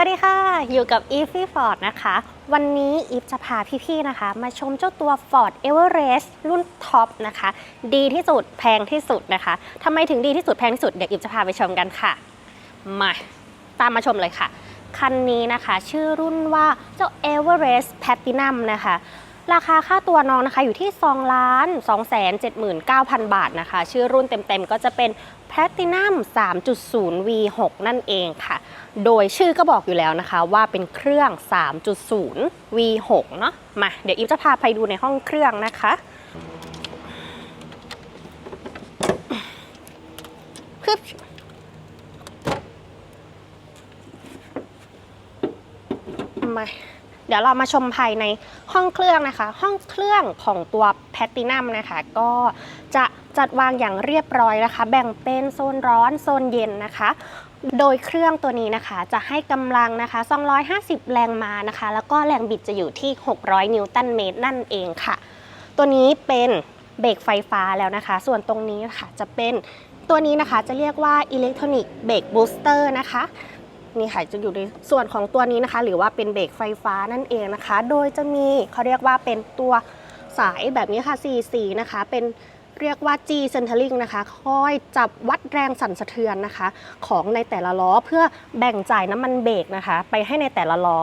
วัสดีค่ะ อยู่กับอีฟี่ฟอร์ดนะคะ วันนี้อีฟจะพาพี่ๆนะคะ มาชมเจ้าตัว Ford Everest รุ่นท็อปนะคะ ดีที่สุดแพงที่สุดนะคะทำไมถึงดีที่สุดแพงที่สุด เดี๋ยวอีฟจะพาไปชมกันค่ะ มาตามมาชมเลยค่ะ คันนี้นะคะ ชื่อรุ่นว่าเจ้า Everest Platinum นะคะ ราคาค่าตัวน้องนะคะอยู่ที่2ล้าน2 7 9 0 0 0 บาทนะคะ ชื่อรุ่นเต็มๆ ก็จะเป็น Platinum 3.0 V6 นั่นเองค่ะ โดยชื่อก็บอกอยู่แล้วนะคะว่าเป็นเครื่อง 3.0 V6 เนาะมา เดี๋ยวอีฟจะพาไปดูในห้องเครื่องนะคะพึบมา เดี๋ยวเรามาชมภายในห้องเครื่องนะคะ ห้องเครื่องของตัวแพตตินัมนะคะ ก็จะจัดวางอย่างเรียบร้อยนะคะ แบ่งเป็นโซนร้อนโซนเย็นนะคะ โดยเครื่องตัวนี้นะคะ จะให้กำลังนะคะ 250 แรงม้านะคะ แล้วก็แรงบิดจะอยู่ที่ 600 นิวตันเมตรนั่นเองค่ะ ตัวนี้เป็นเบรกไฟฟ้าแล้วนะคะ ส่วนตรงนี้ค่ะจะเป็นตัวนี้นะคะจะเรียกว่าอิเล็กทรอนิกส์เบรกบูสเตอร์นะคะ นี่ค่ะจะอยู่ในส่วนของตัวนี้นะคะ หรือว่าเป็นเบรกไฟฟ้านั่นเองนะคะ โดยจะมีเขาเรียกว่าเป็นตัวสายแบบนี้ค่ะ4สีนะคะ เป็นเรียกว่า G centering นะคะ คอยจับวัดแรงสั่นสะเทือนนะคะ ของในแต่ละล้อเพื่อแบ่งจ่ายน้ำมันเบรกนะคะ ไปให้ในแต่ละล้อ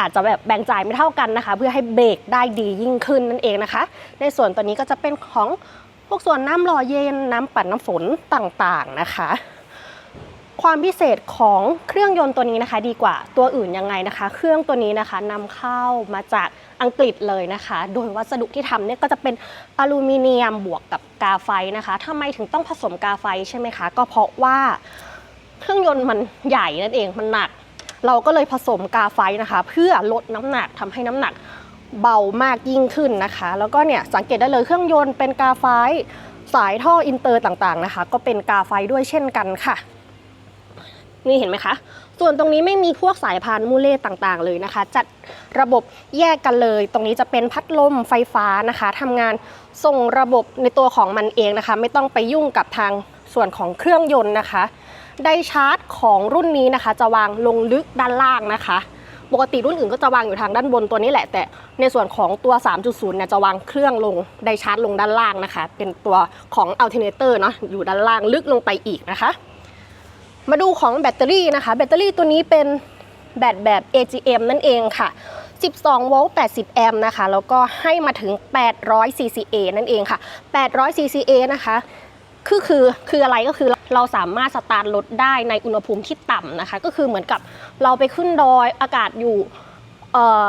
อาจจะแบบแบ่งจ่ายไม่เท่ากันนะคะ เพื่อให้เบรกได้ดียิ่งขึ้นนั่นเองนะคะ ในส่วนตัวนี้ก็จะเป็นของพวกส่วนน้ำหล่อเย็นน้ำปั่นน้ำฝนต่างๆนะคะ ความพิเศษของเครื่องยนต์ตัวนี้นะคะดีกว่าตัวอื่นยังไงนะคะ เครื่องตัวนี้นะคะนำเข้ามาจากอังกฤษเลยนะคะ โดยวัสดุที่ทำเนี่ยก็จะเป็นอลูมิเนียมบวกกับกาไฟนะคะทำไมถึงต้องผสมกาไฟใช่ไหมคะ ก็เพราะว่าเครื่องยนต์มันใหญ่นั่นเองมันหนัก เราก็เลยผสมกาไฟนะคะ เพื่อลดน้ำหนักทำให้น้ำหนักเบามากยิ่งขึ้นนะคะ แล้วก็เนี่ยสังเกตได้เลยเครื่องยนต์เป็นกาไฟสายท่ออินเตอร์ต่างๆนะคะ ก็เป็นกาไฟด้วยเช่นกันค่ะ นี่เห็นไหมคะ ส่วนตรงนี้ไม่มีพวกสายพานมูเล่ต่างๆ เลยนะคะ จัดระบบแยกกันเลย ตรงนี้จะเป็นพัดลมไฟฟ้านะคะทำงานส่งระบบในตัวของมันเองนะคะ ไม่ต้องไปยุ่งกับทางส่วนของเครื่องยนต์นะคะ ไดชาร์จของรุ่นนี้นะคะ จะวางลงลึกด้านล่างนะคะ ปกติรุ่นอื่นก็จะวางอยู่ทางด้านบนตัวนี้แหละ แต่ในส่วนของตัว 3.0เนี่ยจะวางเครื่องลงไดชาร์จลงด้านล่างนะคะ เป็นตัวของอัลเทอร์เนเตอร์เนาะอยู่ด้านล่างลึกลงไปอีกนะคะ มาดูของแบตเตอรี่นะคะ แบตเตอรี่ตัวนี้เป็นแบตแบบ AGM นั่นเองค่ะ 12 โวลต์ 80 แอมป์นะคะ แล้วก็ให้มาถึง 800 CCA นั่นเองค่ะ 800 CCA นะคะคือคือคืออะไรก็คือเราสามารถสตาร์ทรถได้ในอุณหภูมิที่ต่ำนะคะ ก็คือเหมือนกับเราไปขึ้นดอยอากาศอยู่เอ่อ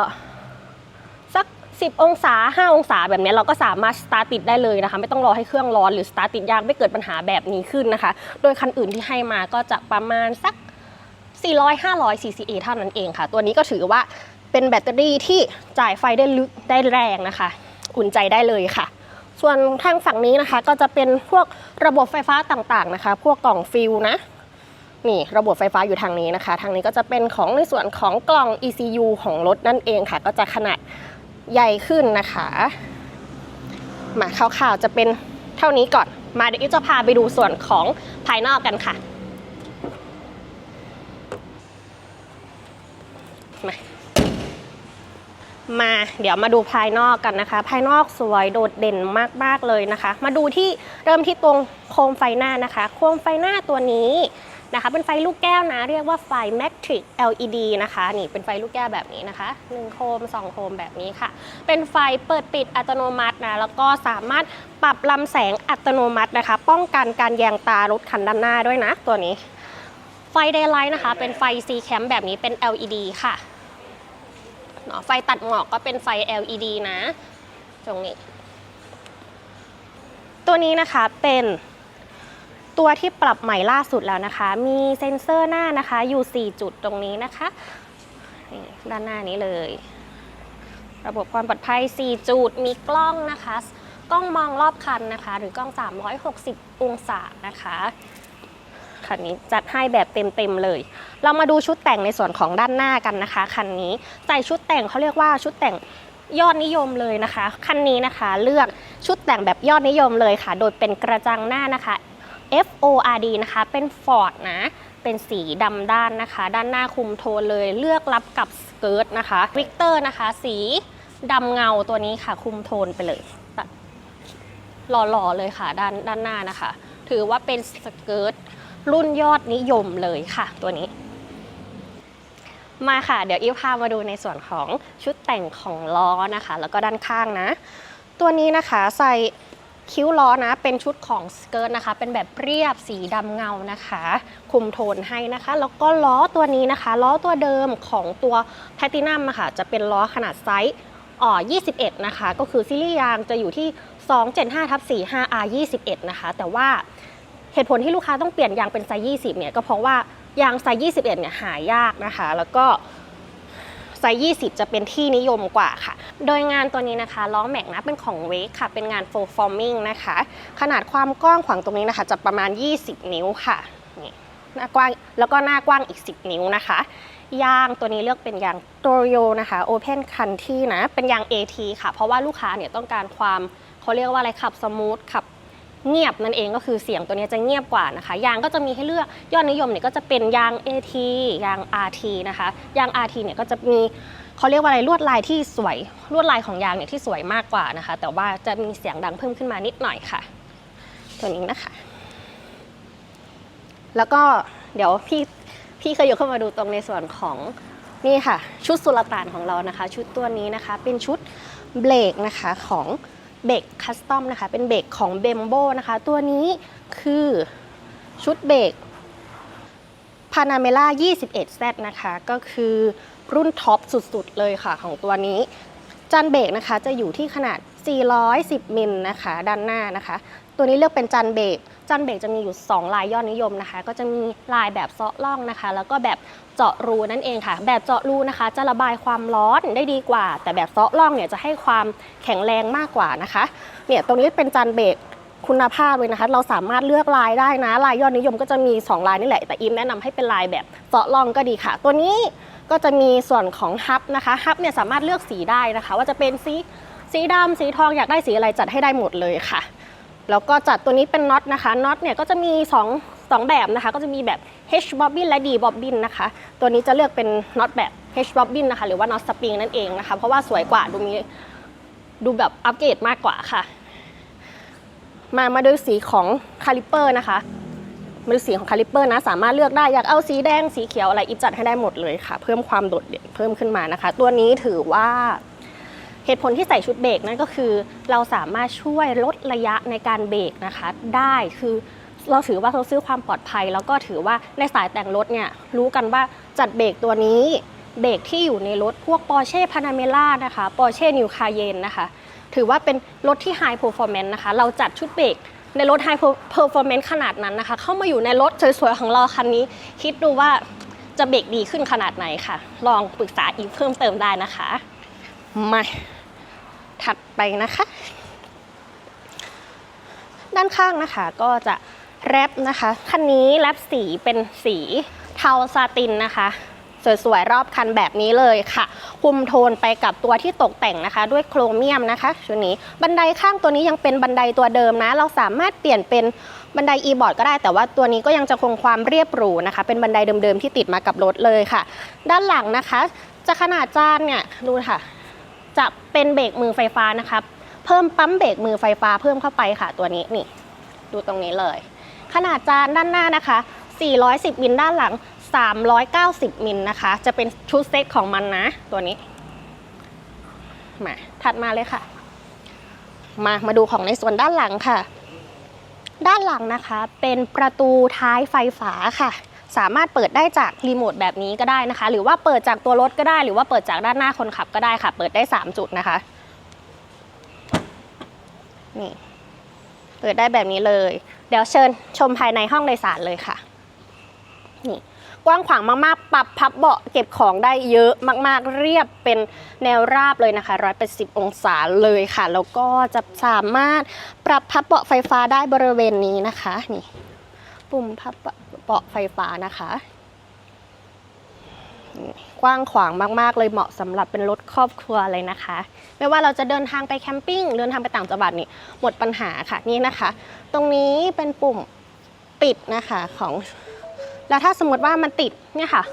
10 องศา 5 องศาแบบนี้เราก็สามารถสตาร์ทติดได้เลยนะคะ ไม่ต้องรอให้เครื่องร้อนหรือสตาร์ทติดยากไม่เกิดปัญหาแบบนี้ขึ้นนะคะ โดยคันอื่นที่ให้มาก็จะประมาณสัก 400-500 CCA เท่านั้นเองค่ะ ตัวนี้ก็ถือว่าเป็นแบตเตอรี่ที่จ่ายไฟได้ลึกได้แรงนะคะ อุ่นใจได้เลยค่ะ ส่วนทางฝั่งนี้นะคะ ก็จะเป็นพวกระบบไฟฟ้าต่างๆนะคะ พวกกล่องฟิลนะนี่ระบบไฟฟ้าอยู่ทางนี้นะคะ ทางนี้ก็จะเป็นของในส่วนของกล่อง ECU ของรถนั่นเองค่ะ ก็จะขนาด ใหญ่ขึ้นนะคะมาคร่าวๆจะเป็นเท่านี้ก่อน มาเดี๋ยวจะพาไปดูส่วนของภายนอกกันค่ะมามาเดี๋ยวมาดูภายนอกกันนะคะ ภายนอกสวยโดดเด่นมากๆเลยนะคะ มาดูที่เริ่มที่ตรงโคมไฟหน้านะคะ โคมไฟหน้าตัวนี้ นะคะเป็นไฟลูกแก้วนะ เรียกว่าไฟ Matrix LED นะคะนี่เป็นไฟลูกแก้วแบบนี้นะคะ1โคม 2 โคมแบบนี้ค่ะ เป็นไฟเปิดปิดอัตโนมัตินะแล้วก็สามารถปรับลำแสงอัตโนมัตินะคะ ป้องกันการแยงตารถคันด้านหน้าด้วยนะ ตัวนี้ ไฟ Daylight นะคะ เป็นไฟ C Cam แบบนี้เป็น LED ค่ะเนาะไฟตัดหมอกก็เป็นไฟ LED นะ ตรงนี้ ตัวนี้นะคะเป็น ตัวที่ปรับใหม่ล่าสุดแล้วนะคะ มีเซ็นเซอร์หน้านะคะอยู่ 4 จุดตรงนี้นะคะ ด้านหน้านี้เลย ระบบความปลอดภัย 4 จุด มีกล้องนะคะ กล้องมองรอบคันนะคะ หรือกล้อง 360 องศานะคะคันนี้จัดให้แบบเต็มๆเลย เรามาดูชุดแต่งในส่วนของด้านหน้ากันนะคะคันนี้ใส่ชุดแต่งเขาเรียกว่าชุดแต่งยอดนิยมเลยนะคะคันนี้นะคะเลือกชุดแต่งแบบยอดนิยมเลยค่ะ โดยเป็นกระจังหน้านะคะ F O R D นะคะ เป็น Ford นะ เป็นสีดำด้านนะคะ ด้านหน้าคุมโทนเลยเลือกรับกับสเกิร์ตนะคะวิกเตอร์นะคะ สีดำเงาตัวนี้ค่ะ คุมโทนไปเลยหล่อๆเลยค่ะ ด้านด้านหน้านะคะ ถือว่าเป็นสเกิร์ตรุ่นยอดนิยมเลยค่ะ ตัวนี้ มาค่ะ เดี๋ยวอิวพามาดูในส่วนของชุดแต่งของล้อนะคะ แล้วก็ด้านข้างนะ ตัวนี้นะคะใส่ คิ้วล้อนะเป็นชุดของสเกิร์ตนะคะ เป็นแบบเรียบสีดำเงานะคะ คุมโทนให้นะคะ แล้วก็ล้อตัวนี้นะคะ ล้อตัวเดิมของตัวแพ t ตินัมค่ะ จะเป็นล้อขนาดไซส์อ่อ21 นะคะ ก็คือซีรีส์ยางจะอยู่ที่ 275ทับ45 R 21 นะคะ แต่ว่าเหตุผลที่ลูกค้าต้องเปลี่ยนยางเป็นไซส์20 เนี่ย ก็เพราะว่ายางไซส์21 เนี่ยหายากนะคะ แล้วก็ ไซส์20 จะเป็นที่นิยมกว่าค่ะ โดยงานตัวนี้นะคะล้อแม็กนะเป็นของเวกค่ะ เป็นงาน full forming นะคะ ขนาดความกว้างขวางตรงนี้นะคะ จะประมาณ 20 นิ้วค่ะนี่หน้ากว้างแล้วก็หน้ากว้างอีก 10 นิ้วนะคะยางตัวนี้เลือกเป็นยางโตโยนะคะ Open Country นะ เป็นยาง AT ค่ะ เพราะว่าลูกค้าเนี่ยต้องการความเขาเรียกว่าอะไรขับสมูทขับ เงียบนั่นเองก็คือเสียงตัวนี้จะเงียบกว่านะคะ ยางก็จะมีให้เลือกยอดนิยมเนี่ยก็จะเป็นยาง AT ยาง RT นะคะ ยาง RT เนี่ยก็จะมีเขาเรียกว่าอะไรลวดลายที่สวยลวดลายของยางเนี่ยที่สวยมากกว่านะคะ แต่ว่าจะมีเสียงดังเพิ่มขึ้นมานิดหน่อยค่ะ ตัวนี้นะคะ แล้วก็เดี๋ยวพี่พี่เคยยกเข้ามาดูตรงในส่วนของนี่ค่ะ ชุดสุลต่านของเรานะคะ ชุดตัวนี้นะคะ เป็นชุดเบรกนะคะของ เบรกคัสตอมนะคะ เป็นเบรกของเบมโบนะคะ ตัวนี้คือชุดเบรก Panamera 21Z นะคะ ก็คือรุ่นท็อปสุดๆ เลยค่ะของตัวนี้ จานเบรกนะคะจะอยู่ที่ขนาด 410 มิลนะคะ ด้านหน้านะคะ ตัวนี้เลือกเป็นจานเบรกจานเบรกจะมีอยู่ 2 ลายยอดนิยมนะคะ ก็จะมีลายแบบเซาะล่องนะคะ แล้วก็แบบเจาะรูนั่นเองค่ะ แบบเจาะรูนะคะ จะระบายความร้อนได้ดีกว่า แต่แบบเซาะล่องเนี่ยจะให้ความแข็งแรงมากกว่านะคะ เนี่ยตรงนี้เป็นจานเบรกคุณภาพเลยนะคะ เราสามารถเลือกลายได้นะ ลายยอดนิยมก็จะมี 2 ลายนี่แหละ แต่อิมแนะนำให้เป็นลายแบบเซาะล่องก็ดีค่ะ ตัวนี้ก็จะมีส่วนของฮับนะคะ ฮับเนี่ยสามารถเลือกสีได้นะคะ ว่าจะเป็นสีสีดำสีทองอยากได้สีอะไรจัดให้ได้หมดเลยค่ะ แล้วก็จัดตัวนี้เป็นน็อตนะคะน็อตเนี่ยก็จะมี2 2แบบนะคะ ก็จะมีแบบ H bobbin และ D bobbin นะคะ ตัวนี้จะเลือกเป็นน็อตแบบ H bobbin นะคะ หรือว่าน็อตสปริงนั่นเองนะคะ เพราะว่าสวยกว่าดูมีดูแบบอัปเกรดมากกว่าค่ะ มามาดูสีของคาลิเปอร์นะคะมาดูสีของคาลิปเปอร์นะ สามารถเลือกได้อยากเอาสีแดงสีเขียวอะไรอิฟจัดให้ได้หมดเลยค่ะ เพิ่มความโดดเด่นเพิ่มขึ้นมานะคะ ตัวนี้ถือว่า เหตุผลที่ใส่ชุดเบรกนั่นก็คือ เราสามารถช่วยลดระยะในการเบรกนะคะ ได้คือเราถือว่าเราซื้อความปลอดภัย แล้วก็ถือว่าในสายแต่งรถเนี่ยรู้กันว่าจัดเบรกตัวนี้เบรกที่อยู่ในรถพวก Porsche Panamera นะคะ Porsche New Cayenne นะคะ ถือว่าเป็นรถที่ High Performance นะคะ เราจัดชุดเบรกในรถ High Performance ขนาดนั้นนะคะ เข้ามาอยู่ในรถสวยๆของเราคันนี้ คิดดูว่าจะเบรกดีขึ้นขนาดไหนค่ะ ลองปรึกษาอีกเพิ่มเติมได้นะคะ มา ถัดไปนะคะ ด้านข้างนะคะก็จะแรปนะคะ คันนี้แรปสีเป็นสีเทาซาตินนะคะสวยๆ รอบคันแบบนี้เลยค่ะ คุมโทนไปกับตัวที่ตกแต่งนะคะ ด้วยโครเมียมนะคะชุดนี้บันไดข้างตัวนี้ยังเป็นบันไดตัวเดิมนะ เราสามารถเปลี่ยนเป็นบันได e-board ก็ได้ แต่ว่าตัวนี้ก็ยังจะคงความเรียบหรูนะคะ เป็นบันไดเดิมๆที่ติดมากับรถเลยค่ะ ด้านหลังนะคะ จะขนาดจานเนี่ยดูค่ะ จะเป็นเบรกมือไฟฟ้านะคะเพิ่มปั๊มเบรกมือไฟฟ้าเพิ่มเข้าไปค่ะตัวนี้นี่ ดูตรงนี้เลย ขนาดจานด้านหน้านะคะ 410 มิลด้านหลัง 390 มิลนะคะ จะเป็นชุดเซตของมันนะ ตัวนี้ มาถัดมาเลยค่ะ มามาดูของในส่วนด้านหลังค่ะ ด้านหลังนะคะ เป็นประตูท้ายไฟฟ้าค่ะ สามารถเปิดได้จากรีโมทแบบนี้ก็ได้นะคะ หรือว่าเปิดจากตัวรถก็ได้ หรือว่าเปิดจากด้านหน้าคนขับก็ได้ค่ะ เปิดได้ 3 จุดนะคะ นี่ เปิดได้แบบนี้เลย เดี๋ยวเชิญชมภายในห้องโดยสารเลยค่ะ นี่กว้างขวางมากๆ ปรับพับเบาะเก็บของได้เยอะมากๆ เรียบเป็นแนวราบเลยนะคะ180องศาเลยค่ะ แล้วก็จะสามารถปรับพับเบาะไฟฟ้าได้บริเวณนี้นะคะ นี่ ปุ่มพับเบาะ ไฟฟ้านะคะ กว้างขวางมากๆ เลยเหมาะสำหรับเป็นรถครอบครัวเลยนะคะ ไม่ว่าเราจะเดินทางไปแคมปิ้งเดินทางไปต่างจังหวัดนี่หมดปัญหาค่ะนี่นะคะ ตรงนี้เป็นปุ่มปิดนะคะของ แล้วถ้าสมมติว่ามันติดเนี่ยค่ะ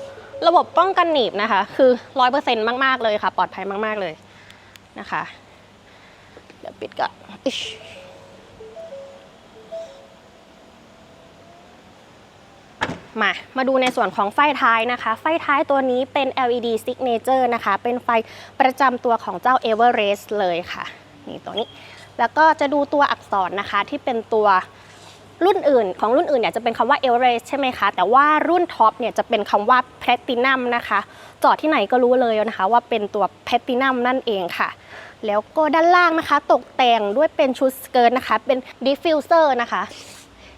ระบบป้องกันหนีบนะคะ คือร้อยเปอร์เซ็นต์มาก ๆ เลยค่ะ ปลอดภัยมาก ๆ เลยนะคะ เดี๋ยวปิดก่อน มา มาดูในส่วนของไฟท้ายนะคะ ไฟท้ายตัวนี้เป็น LED signature นะคะ เป็นไฟประจำตัวของเจ้า Everest เลยค่ะ นี่ตัวนี้ แล้วก็จะดูตัวอักษรนะคะที่เป็นตัวรุ่นอื่นของรุ่นอื่นเนี่ยจะเป็นคำว่า Everest ใช่ไหมคะ แต่ว่ารุ่นท็อปเนี่ยจะเป็นคำว่า Platinum นะคะ จอดที่ไหนก็รู้เลยนะคะ ว่าเป็นตัว Platinum นั่นเองค่ะ แล้วก็ด้านล่างนะคะ ตกแต่งด้วยเป็นชุดสเกิร์ตนะคะ เป็นดิฟฟิวเซอร์นะคะ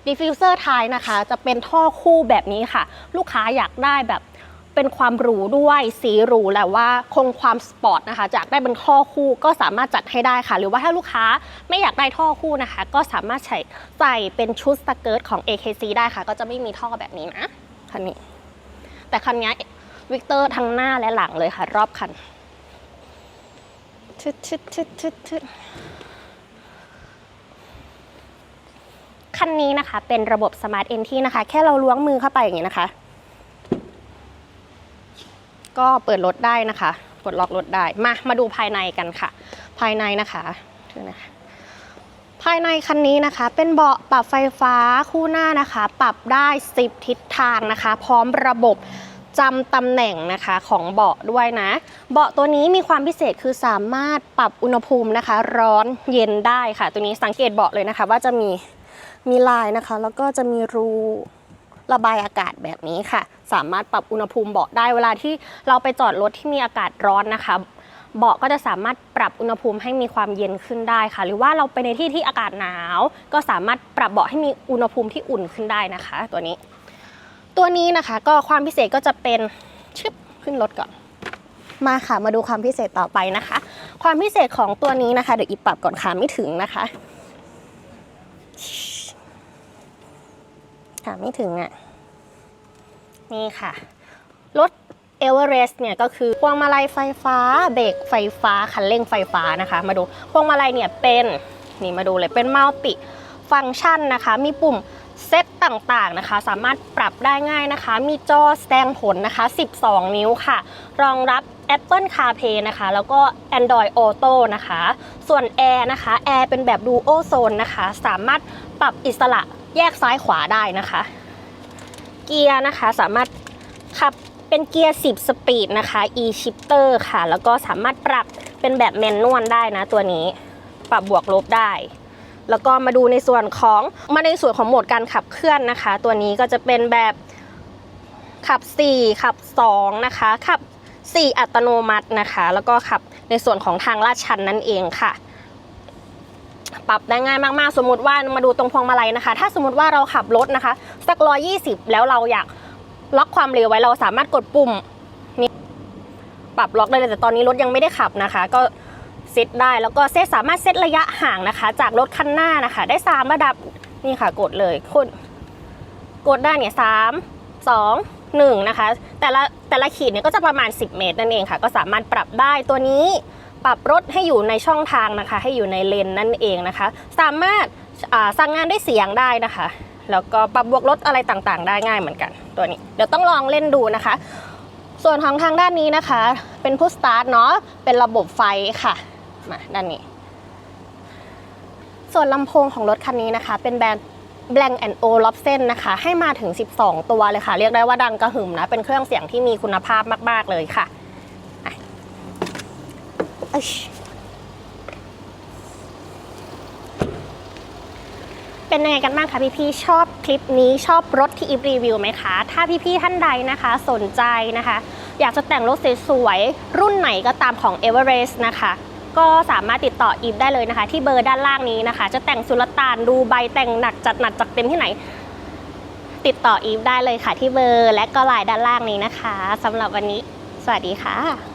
ดิฟิวเซอร์ท้ายนะคะ จะเป็นท่อคู่แบบนี้ค่ะ ลูกค้าอยากได้แบบเป็นความหรูด้วยสีหรูแต่ว่าคงความสปอร์ตนะคะจากได้เป็นท่อคู่ก็สามารถจัดให้ได้ค่ะ หรือว่าถ้าลูกค้าไม่อยากได้ท่อคู่นะคะ ก็สามารถใส่ใส่เป็นชุดสเกิร์ตของ AKC ได้ค่ะ ก็จะไม่มีท่อแบบนี้นะคันนี้ แต่คันนี้วิกเตอร์ทั้งหน้าและหลังเลยค่ะ รอบคันทึดทึดทึดทึดทึด คันนี้นะคะ เป็นระบบ Smart Entry นะคะ แค่เราล้วงมือเข้าไปอย่างนี้นะคะ ก็เปิดรถได้นะคะปลดล็อกรถได้มามาดูภายในกันค่ะ ภายในนะคะเดี๋ยวนะคะภายในคันนี้นะคะ เป็นเบาะปรับไฟฟ้าคู่หน้านะคะ ปรับได้ 10 ทิศทางนะคะ พร้อมระบบจำตำแหน่งนะคะของเบาะด้วยนะ เบาะตัวนี้มีความพิเศษคือสามารถปรับอุณหภูมินะคะ ร้อนเย็นได้ค่ะ ตัวนี้สังเกตเบาะเลยนะคะ ว่าจะมี มีลายนะคะ แล้วก็จะมีรูระบายอากาศแบบนี้ค่ะ สามารถปรับอุณหภูมิเบาะได้เวลาที่เราไปจอดรถที่มีอากาศร้อนนะคะ เบาะก็จะสามารถปรับอุณหภูมิให้มีความเย็นขึ้นได้ค่ะ หรือว่าเราไปในที่ที่อากาศหนาว ก็สามารถปรับเบาะให้มีอุณหภูมิที่อุ่นขึ้นได้นะคะ ตัวนี้ ตัวนี้นะคะก็ความพิเศษก็จะเป็นชึบขึ้นรถก่อน มาค่ะมาดูความพิเศษต่อไปนะคะ ความพิเศษของตัวนี้นะคะเดี๋ยวอีปรับก่อนขาไม่ถึงนะคะ ขาไม่ถึงอะ นี่ค่ะ รถเอเวอเรสต์เนี่ยก็คือพวงมาลัยไฟฟ้า เบรกไฟฟ้า คันเร่งไฟฟ้านะคะ มาดูพวงมาลัยเนี่ยเป็นนี่มาดูเลยเป็นมัลติฟังก์ชันนะคะ มีปุ่มเซตต่างๆนะคะ สามารถปรับได้ง่ายนะคะ มีจอแสดงผลนะคะ 12 นิ้วค่ะ รองรับ Apple CarPlay นะคะ แล้วก็ Android Auto นะคะ ส่วนแอร์นะคะแอร์เป็นแบบ Duo Zone นะคะ สามารถปรับอิสระ แยกซ้ายขวาได้นะคะ เกียร์นะคะสามารถขับเป็นเกียร์ 10 สปีดนะคะ e shifter ค่ะ แล้วก็สามารถปรับเป็นแบบแมนนวลได้นะตัวนี้ ปรับบวกลบได้ แล้วก็มาดูในส่วนของมาในส่วนของโหมดการขับเคลื่อนนะคะ ตัวนี้ก็จะเป็นแบบขับ 4 ขับ 2 นะคะ ขับ 4 อัตโนมัตินะคะ แล้วก็ขับในส่วนของทางลาดชันนั่นเองค่ะ ปรับได้ง่ายมากๆ สมมติว่ามาดูตรงพวงมาลัยนะคะ ถ้าสมมติว่าเราขับรถนะคะ สักร้อยี่สิบแล้วเราอยากล็อกความเร็วไว้เราสามารถกดปุ่มนี้ปรับล็อกได้เลยแต่ตอนนี้รถยังไม่ได้ขับนะคะ ก็เซตได้แล้วก็เซตสามารถเซตระยะห่างนะคะ จากรถคันหน้านะคะ ได้สามระดับนี่ค่ะ กดเลยคุณกดได้เนี่ยสามสองหนึ่งนะคะ แต่ละแต่ละขีดเนี่ยก็จะประมาณ 10 เมตรนั่นเองค่ะ ก็สามารถปรับได้ตัวนี้ ปรับรถให้อยู่ในช่องทางนะคะ ให้อยู่ในเลนนั่นเองนะคะ สามารถาสั่งงานด้วยเสียงได้นะคะ แล้วก็ปรับบวกลดอะไรต่างๆ ได้ง่ายเหมือนกันตัวนี้ เดี๋ยวต้องลองเล่นดูนะคะ ส่วนของทางด้านนี้นะคะ เป็นพุชสตาร์ทเนาะเป็นระบบไฟค่ะมาด้านนี้ ส่วนลำโพงของรถคันนี้นะคะ เป็นแบรนด์ Blank and O Lobsen นะคะ ให้มาถึง 12 ตัวเลยค่ะ เรียกได้ว่าดังกระหึ่มนะ เป็นเครื่องเสียงที่มีคุณภาพมาก ๆ เลยค่ะ เอ้ยเป็นยังไงกันบ้างคะพี่ๆชอบคลิปนี้ชอบรถที่อีฟรีวิวไหมคะ ถ้าพี่ๆท่านใดนะคะสนใจนะคะ อยากจะแต่งรถสวยๆรุ่นไหนก็ตามของ Everest นะคะก็สามารถติดต่ออีฟได้เลยนะคะ ที่เบอร์ด้านล่างนี้นะคะ จะแต่งสุลต่านดูใบแต่งหนักจัดหนักจัดเต็มที่ไหน ติดต่ออีฟได้เลยค่ะที่เบอร์และก็ไลน์ด้านล่างนี้นะคะสำหรับวันนี้ สวัสดีค่ะ